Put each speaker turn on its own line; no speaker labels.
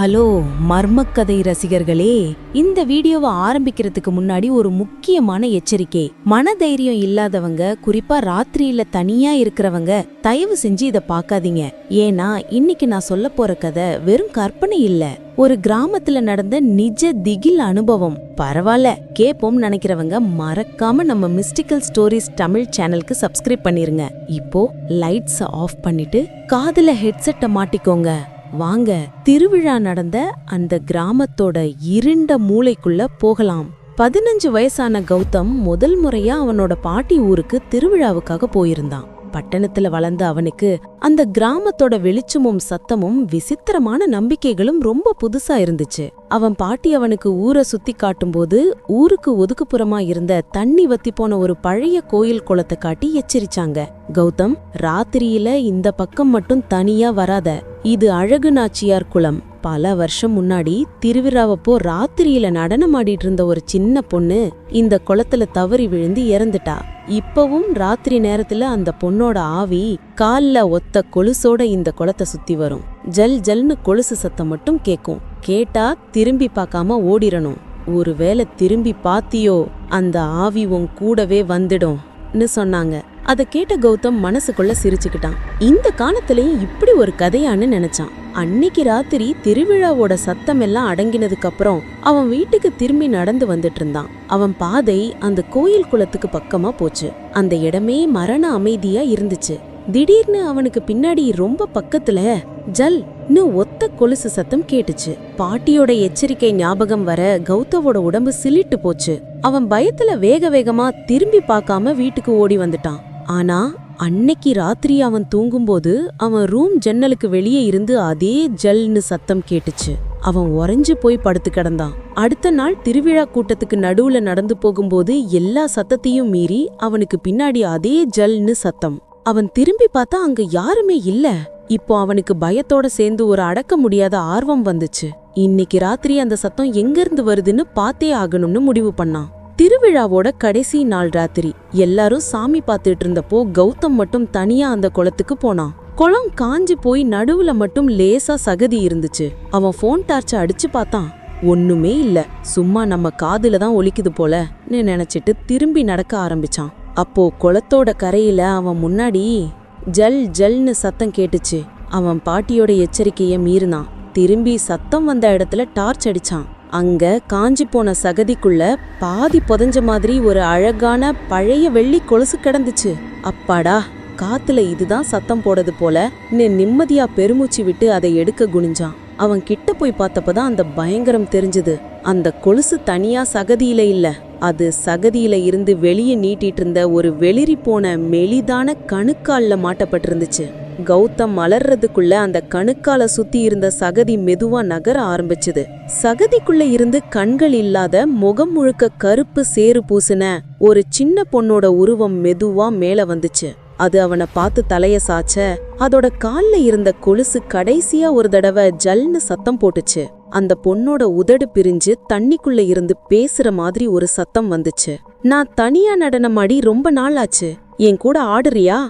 Hello மர்மக்கதை ரசிகர்களே. இந்த வீடியோவை ஆரம்பிக்கிறதுக்கு முன்னாடி ஒரு முக்கியமான எச்சரிக்கை. மனதைரியம் இல்லாதவங்க குறிப்பா ராத்திரியில தனியா இருக்கிறவங்க தயவு செஞ்சு இதை பார்க்காதீங்க. ஏன்னா இன்னைக்கு நான் சொல்ல போற கதை வெறும் கற்பனை இல்ல. ஒரு கிராமத்துல நடந்த நிஜ திகில் அனுபவம். பரவாயில்ல கேப்போம் நினைக்கிறவங்க மறக்காம நம்ம மிஸ்டிக்கல் ஸ்டோரிஸ் தமிழ் சேனலுக்கு சப்ஸ்கிரைப் பண்ணிருங்க. இப்போ லைட்ஸ் ஆஃப் பண்ணிட்டு காதுல ஹெட்செட்டை மாட்டிக்கோங்க. வாங்க திருவிழா நடந்த அந்த கிராமத்தோட இருண்ட மூளைக்குள்ள போகலாம். பதினஞ்சு வயசான கௌதம் முதல் முறையா அவனோட பாட்டி ஊருக்கு திருவிழாவுக்காக போயிருந்தான். பட்டணத்துல வளர்ந்த அவனுக்கு அந்த கிராமத்தோட வெளிச்சமும் சத்தமும் விசித்திரமான நம்பிக்கைகளும் ரொம்ப புதுசா இருந்துச்சு. அவன் பாட்டி அவனுக்கு ஊரை சுத்தி காட்டும்போது ஊருக்கு ஒதுக்குப்புறமா இருந்த தண்ணி வத்தி போன ஒரு பழைய கோயில் குளத்தை காட்டி எச்சரிச்சாங்க. கௌதம் ராத்திரியில இந்த பக்கம் மட்டும் தனியா வராத இது அழகு நாச்சியார் குளம். பல வருஷம் முன்னாடி திருவிழாவப்போ ராத்திரியில நடனமாடிட்டு இருந்த ஒரு சின்ன பொண்ணு இந்த குளத்துல தவறி விழுந்து இறந்துட்டா. இப்பவும் ராத்திரி நேரத்துல அந்த பொண்ணோட ஆவி கால்ல ஒத்த கொலுசோட இந்த குளத்தை சுத்தி வரும். ஜல் ஜல்னு கொலுசு சத்தம் மட்டும் கேக்கும். கேட்டா திரும்பி பார்க்காம ஓடிரணும் ஒருவேளை திரும்பி பாத்தியோ அந்த ஆவி உன் கூடவே வந்துடும் சொன்னாங்க. அதை கேட்ட கௌதம் மனசுக்குள்ள சிரிச்சுக்கிட்டான். இந்த காலத்திலயும் இப்படி ஒரு கதையான்னு நினைச்சான். அன்னைக்கு ராத்திரி திருவிழாவோட சத்தம் எல்லாம் அடங்கினதுக்கு அப்புறம் அவன் வீட்டுக்கு திரும்பி நடந்து வந்துட்டு இருந்தான். அவன் பாதை அந்த கோயில் குளத்துக்கு பக்கமா போச்சு. அந்த இடமே மரண அமைதியா இருந்துச்சு. திடீர்னு அவனுக்கு பின்னாடி ரொம்ப பக்கத்துல ஜல் ஒத்த கொலுசு சத்தம் கேட்டுச்சு. பாட்டியோட எச்சரிக்கை ஞாபகம் வர கௌதவோட உடம்பு சிலிட்டு போச்சு. அவன் பயத்துல வேக வேகமா திரும்பி பார்க்காம வீட்டுக்கு ஓடி வந்துட்டான். ஆனா அன்னைக்கு ராத்திரி அவன் தூங்கும்போது அவன் ரூம் ஜன்னலுக்கு வெளியே இருந்து அதே ஜல்னு சத்தம் கேட்டுச்சு. அவன் உறைஞ்சு போய் படுத்து கிடந்தான். அடுத்த நாள் திருவிழா கூட்டத்துக்கு நடுவுல நடந்து போகும்போது எல்லா சத்தத்தையும் மீறி அவனுக்கு பின்னாடி அதே ஜல்னு சத்தம். அவன் திரும்பி பார்த்தா அங்க யாருமே இல்ல. இப்போ அவனுக்கு பயத்தோட சேர்ந்து ஒரு அடக்க முடியாத ஆர்வம் வந்துச்சு. இன்னைக்கு ராத்திரி அந்த சத்தம் எங்கிருந்து வருதுன்னு பார்த்தே ஆகணும்னு முடிவு பண்ணான். திருவிழாவோட கடைசி நாள் ராத்திரி. எல்லாரும் சாமி பார்த்துட்டு இருந்தப்போ கௌதம் மட்டும் தனியா அந்த குளத்துக்கு போனான். குளம் காஞ்சி போய் நடுவுல மட்டும் லேசா சகதி இருந்துச்சு. அவன் போன் டார்ச்ச அடிச்சு பார்த்தான். ஒண்ணுமே இல்ல. சும்மா நம்ம காதுல தான் ஒலிக்குது போலன்னு நினைச்சிட்டு திரும்பி நடக்க ஆரம்பிச்சான். அப்போ குளத்தோட கரையில அவன் முன்னாடி ஜல் ஜல்னு சத்தம் கேட்டுச்சு. அவன் பாட்டியோட எச்சரிக்கையை மீறினான். திரும்பி சத்தம் வந்த இடத்துல டார்ச் அடிச்சான். அங்க காஞ்சி போன சகதிக்குள்ள பாதி புதஞ்ச மாதிரி ஒரு அழகான பழைய வெள்ளி கொலுசு கிடந்துச்சு. அப்பாடா காத்துல இதுதான் சத்தம் போடுறது போல நீ நிம்மதியா பெருமூச்சு விட்டு அதை எடுக்க குனிஞ்சான். அவன் கிட்ட போய் பார்த்தப்பதான் அந்த பயங்கரம் தெரிஞ்சது. அந்த கொலுசு தனியா சகதியில இல்ல. அது சகதியில இருந்து வெளியே நீட்டிட்டு இருந்த ஒரு வெளிரி போன மெலிதான கணுக்கால்ல மாட்டப்பட்டிருந்துச்சு. கௌதம் மலர்றதுக்குள்ள அந்த கணுக்கால சுத்தி இருந்த சகதி மெதுவா நகர ஆரம்பிச்சது. சகதிக்குள்ள இருந்து கண்கள் இல்லாத முகம் முழுக்க கருப்பு சேறு பூசின ஒரு சின்ன பொண்ணோட உருவம் மெதுவா மேல வந்துச்சு. அது அவனை பார்த்து தலைய சாச்ச. அதோட கால்ல இருந்த கொலுசு கடைசியா ஒரு தடவை ஜல்னு சத்தம் போட்டுச்சு. அந்த பொண்ணோட உதடு பிரிஞ்சு தண்ணிக்குள்ள இருந்து பேசுற மாதிரி ஒரு சத்தம் வந்துச்சு. நான் தனியா நடனமாடி ரொம்ப நாள் ஆச்சு. என் கூட ஆடுறியா?